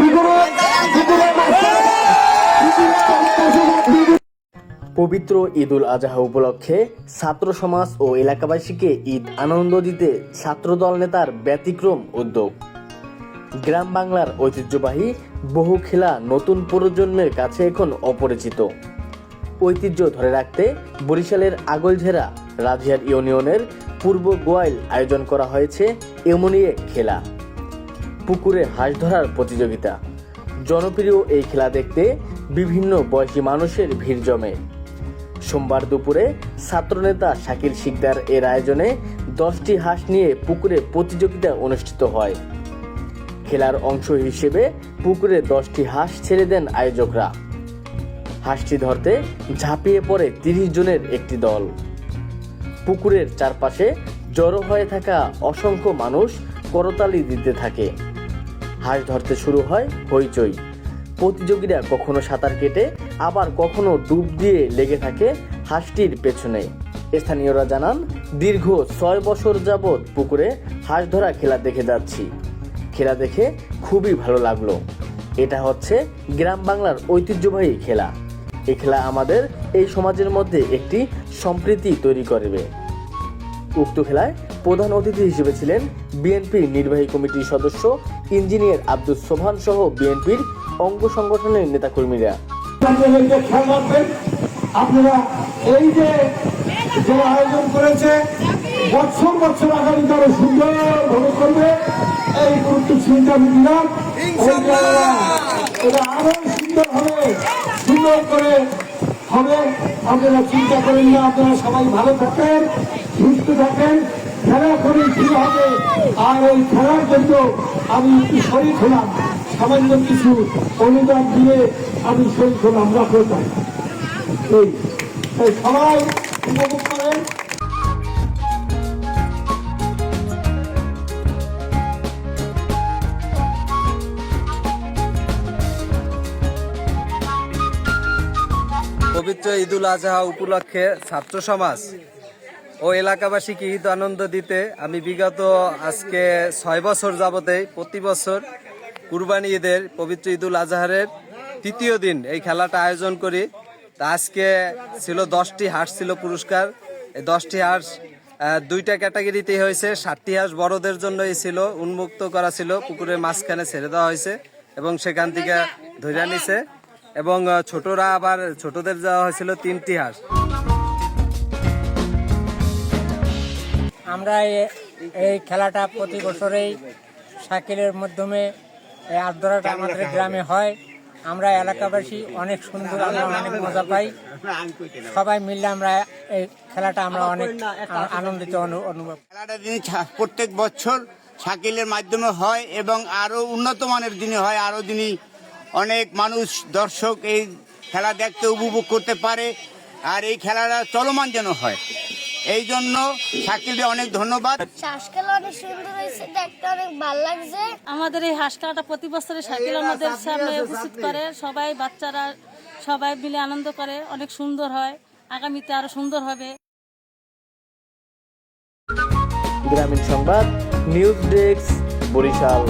বিগুরু, বিগুরের master. পবিত্র ঈদুল আজহা উপলক্ষে ছাত্র সমাজ ও এলাকাবাসীকে ঈদ আনন্দ দিতে ছাত্রদল নেতার ব্যতিক্রম উদ্যোগ। গ্রাম বাংলার ঐতিহ্যবাহী বহু খেলা নতুন প্রজন্মের কাছে এখন অপরিচিত। ঐতিহ্য ধরে রাখতে বরিশালের আগলঝেরা রাজিয়ার ইউনিয়নের পূর্ব গোয়াইল আয়োজন করা হয়েছে এমনই এক খেলা। পুকুরে হাঁস ধরার প্রতিযোগিতা। জনপ্রিয় এই খেলা দেখতে বিভিন্ন বয়সী মানুষের ভিড় জমে। সোমবার দুপুরে ছাত্রনেতা শাকিল শিকদার এর আয়োজনে দশটি হাঁস নিয়ে পুকুরে প্রতিযোগিতা অনুষ্ঠিত হয়। খেলার অংশ হিসেবে পুকুরে দশটি হাঁস ছেড়ে দেন আয়োজকরা। হাঁসটি ধরতে ঝাঁপিয়ে পড়ে তিরিশ জনের একটি দল। পুকুরের চারপাশে জড়ো হয়ে থাকা অসংখ্য মানুষ করতালি দিতে থাকে। হাঁস ধরতে শুরু হয় হইচই। প্রতিযোগীরা কখনো সাঁতার কেটে, আবার কখনো ডুব দিয়ে লেগে থাকে হাঁসটির পেছনে। স্থানীয়রা জানান, দীর্ঘ ছয় বছর যাবৎ পুকুরে হাঁস ধরা খেলা দেখে যাচ্ছি। খেলা দেখে খুবই ভালো লাগল। এটা হচ্ছে গ্রাম বাংলার ঐতিহ্যবাহী খেলা। এই খেলা আমাদের এই সমাজের মধ্যে একটি সম্প্রীতি তৈরি করবে। উক্ত খেলায় প্রধান অতিথি হিসেবে ছিলেন বিএনপির নির্বাহী কমিটির সদস্য ইঞ্জিনিয়ার আব্দুল সোভান সহ বিএনপির অঙ্গ সংগঠনের নেতাকর্মীরা। আপনারা এই যে যে আয়োজন করেছে বছর বছর আগামী করবে এই গুরুত্ব দিলাম এটা আরও সুন্দর হবে সুন্দর করে হবে। আপনারা চিন্তা করেন না আপনারা সবাই ভালো থাকেন সুস্থ থাকেন। খেলা করে কি হবে। আর ওই খেলার জন্য আমি একটু শরীর হলাম সামান্য কিছু অনুদান দিয়ে আমি শরীর হলাম রাখো তাই। এই এই সবাই উপভোগ করেন। পবিত্র ঈদুল আজহা উপলক্ষে ছাত্র সমাজ ও এলাকাবাসীকে ঈদ আনন্দ দিতে? আমি বিগত আজকে ছয় বছর যাবতে, প্রতি বছর কুরবানি ঈদের, পবিত্র ঈদুল আজহারের তৃতীয় দিন এই খেলাটা আয়োজন করি। তা আজকে ছিল দশটি হাঁস ছিল পুরস্কার। এই দশটি হাঁস দুইটা ক্যাটাগরিতে হয়েছে। ষাটটি হাঁস বড়দের জন্যই ছিল, উন্মুক্ত করা ছিল, পুকুরের মাঝখানে ছেড়ে দেওয়া হয়েছে এবং সেখান থেকে ধরে নিছে। এবং ছোটরা আবার, ছোটদের দেওয়া হয়েছিল তিনটি হাঁস। আমরা এই খেলাটা প্রতি বছরেই সাইকেলের মাধ্যমে এই আদ্রাটা আমাদের গ্রামে হয়। আমরা এলাকাবাসী অনেক সুন্দর, আমরা অনেক মজা পাই। সবাই মিলে আমরা এই খেলাটা আমরা অনেক আনন্দিত অনু- অনুভব খেলাটা দিন প্রত্যেক বছর সাইকেলের মাধ্যমে হয় এবং আরও উন্নত মানের দিনে হয়। আরও দিনই অনেক মানুষ, দর্শক এই খেলা দেখতে, উপভোগ করতে পারে। আর এই খেলাটা চলমান যেন হয়। এই জন্য সাইকেলকে অনেক ধন্যবাদ। শ্বাসকেলা অনেক সুন্দর হয়েছে দেখতে অনেক ভালো লাগছে। আমাদের এই হাঁস খেলাটা প্রতি বছরে সাইকেল আমাদের সামনে উপস্থিত করে সবাই বাচ্চারা সবাই মিলে আনন্দ করে অনেক সুন্দর হয়। আগামীতে আরও সুন্দর হবে। গ্রামীণ সংবাদ নিউজ ডেস্ক বরিশাল।